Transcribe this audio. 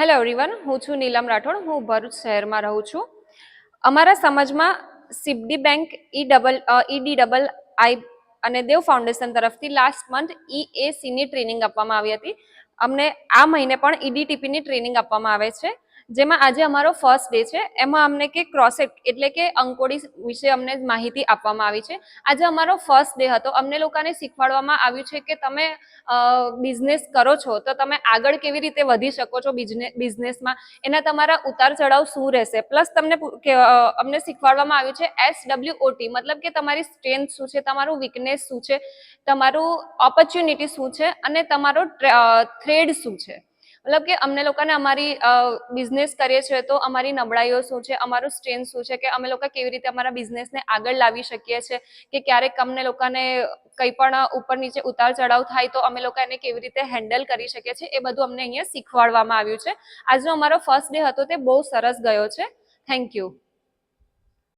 Hello everyone હું છું નીલમ રાઠોડ, હું ભરૂચ શહેરમાં રહું છું. અમારા સમાજમાં સિબડી bank E double E D double I અને દેવ ફાઉન્ડેશન તરફથી લાસ્ટ મંથ ઈ એ સીની ટ્રેનિંગ આપવામાં આવી હતી. અમને આ મહિને પણ E ઈડીટીપીની ટ્રેનિંગ આપવામાં આવે છે. જેમાં આજે અમારો ફર્સ્ટ ડે છે. એમાં અમને કે ક્રોસેટ એટલે કે અંકોડી વિશે અમને માહિતી આપવામાં આવી છે. આજે અમારો ફર્સ્ટ ડે હતો. અમને લોકોને શીખવાડવામાં આવ્યું છે કે તમે બિઝનેસ કરો છો, તો તમે આગળ કેવી રીતે વધી શકો છો બિઝનેસમાં એના તમારા ઉતાર ચઢાવ શું રહેશે? પ્લસ તમને અમને શીખવાડવામાં આવ્યું છે એસ ડબલ્યુઓટી મતલબ કે તમારી સ્ટ્રેન્થ શું છે, તમારું વીકનેસ શું છે, તમારું ઓપોર્ચ્યુનિટી શું છે, અને તમારો થ્રેડ શું છે. મતલબ કે અમને લોકોને અમારી બિઝનેસ કરીએ છીએ તો અમારી નબળાઈઓ શું છે, અમારું સ્ટ્રેન્થ શું છે, કે અમે લોકો કેવી રીતે અમારા બિઝનેસને આગળ લાવી શકીએ છીએ, કે ક્યારેક અમને લોકોને કંઈ પણ ઉપર નીચે ઉતાર ચઢાવ થાય તો અમે લોકો એને કેવી રીતે હેન્ડલ કરી શકીએ છીએ, એ બધું અમને અહીંયા શીખવાડવામાં આવ્યું છે. આજનો અમારો ફર્સ્ટ ડે હતો, તે બહુ સરસ ગયો છે. Thank you